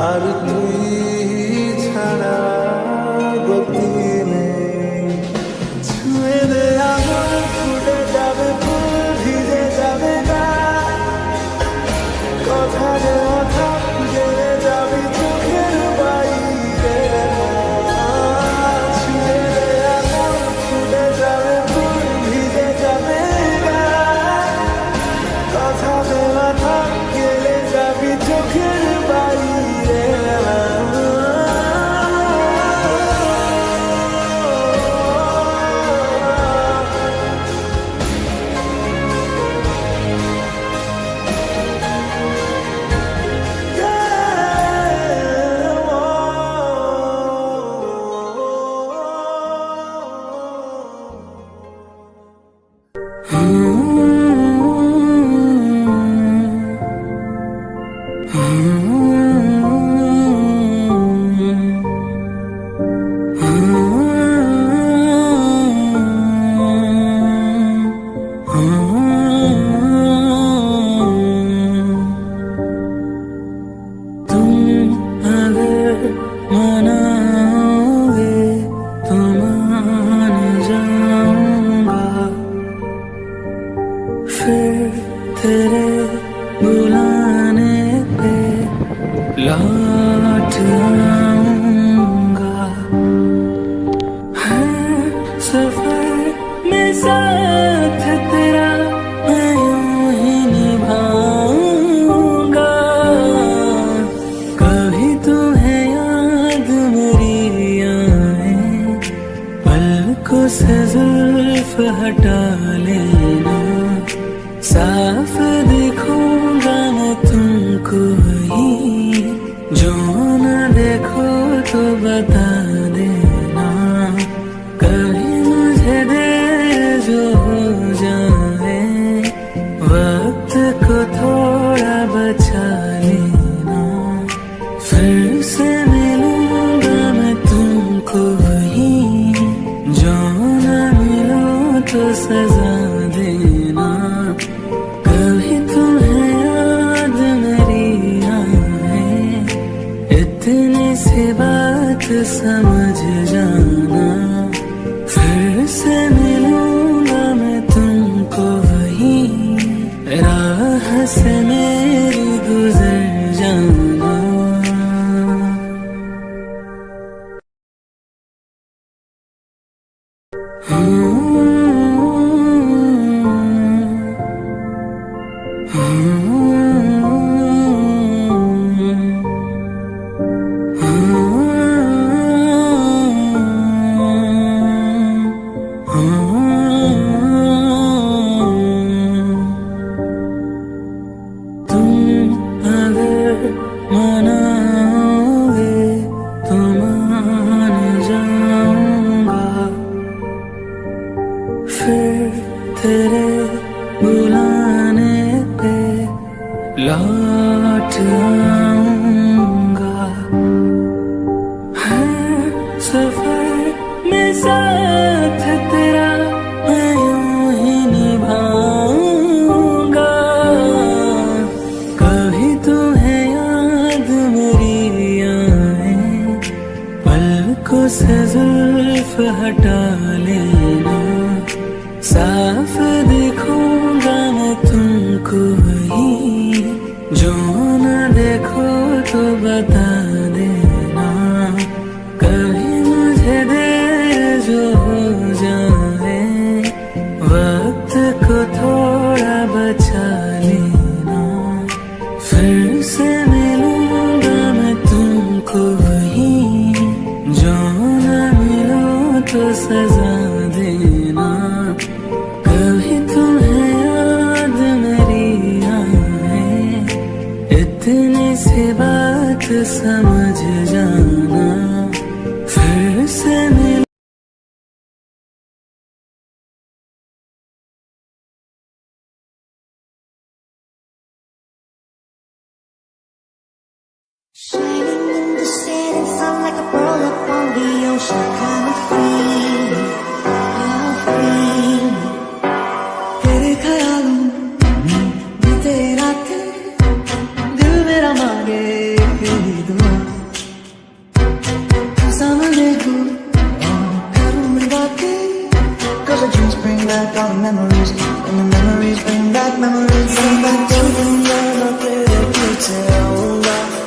আর তুই लौट आऊँगा में साथ तेरा मैं ही निभाऊँगा। कभी याद मेरी आए पलकों हटा लेना। साफ़ समझ जाना। फिर से मिलूँगा मैं तुमको वही। राह से मेरी बता देना। कभी मुझे दे जो हो वक्त को थोड़ा बचा लेना। फिर से मिलूँगा मैं तुमको ही जो न मिलो तो सजा देना। समझ जाना फिर से मिल Shining in the setting sun like a pearl upon the ocean kind of back all the memories. And the memories bring back memories Bring back all the I play the oh love